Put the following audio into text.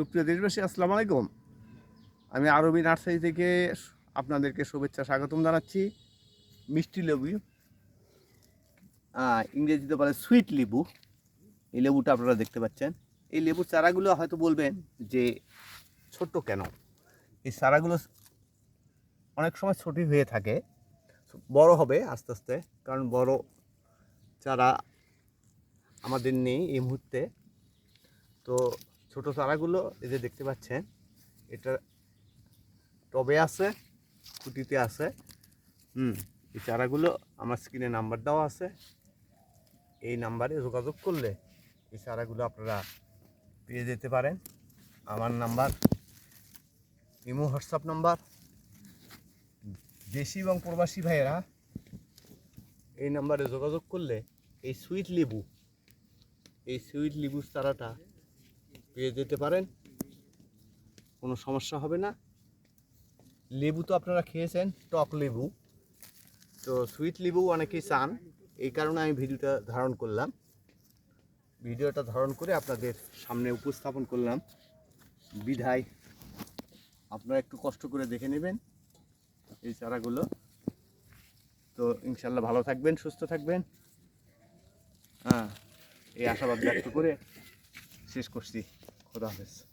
সুপ্রিয় দেশবাসী, আসসালামু আলাইকুম। আমি আরবি নার্সারি থেকে আপনাদেরকে শুভেচ্ছা, স্বাগতম জানাচ্ছি। মিষ্টি লেবু ইংরেজিতে বলে সুইট লেবু। এই লেবুটা আপনারা দেখতে পাচ্ছেন। এই লেবুর চারাগুলো হয়তো বলবেন যে ছোট্ট কেন? এই চারাগুলো অনেক সময় ছোটই হয়ে থাকে। বড় হবে আস্তে আস্তে, কারণ বড় চারা আমাদের নেই এই মুহূর্তে। তো ছোট চারাগুলো এই যে দেখতে পাচ্ছেন, এটা টবে আছে, খুঁটিতে আছে। হুম, এই চারাগুলো আমার স্ক্রিনে নাম্বার দেওয়া আছে। এই নাম্বারে যোগাযোগ করলে এই চারাগুলো আপনারা পেয়ে যেতে পারেন। আমার নাম্বার, ইমো, হোয়াটসঅ্যাপ নাম্বার। দেশি এবং প্রবাসী ভাইয়েরা, এই নাম্বারে যোগাযোগ করলে এই সুইট লেবু, এই সুইট লেবুর চারাটা পেয়ে যেতে পারেন। কোনো সমস্যা হবে না। লেবু তো আপনারা খেয়েছেন, টক লেবু। তো সুইট লেবু অনেকেই চান। এই কারণে আমি ভিডিওটা ধারণ করলাম। ভিডিওটা ধারণ করে আপনাদের সামনে উপস্থাপন করলাম। বিধায় আপনারা একটু কষ্ট করে দেখে নেবেন এই চারাগুলো। তো ইনশাল্লাহ ভালো থাকবেন, সুস্থ থাকবেন। হ্যাঁ এই আশাবাদ ব্যক্ত করে শেষ করছি। Jodáfez.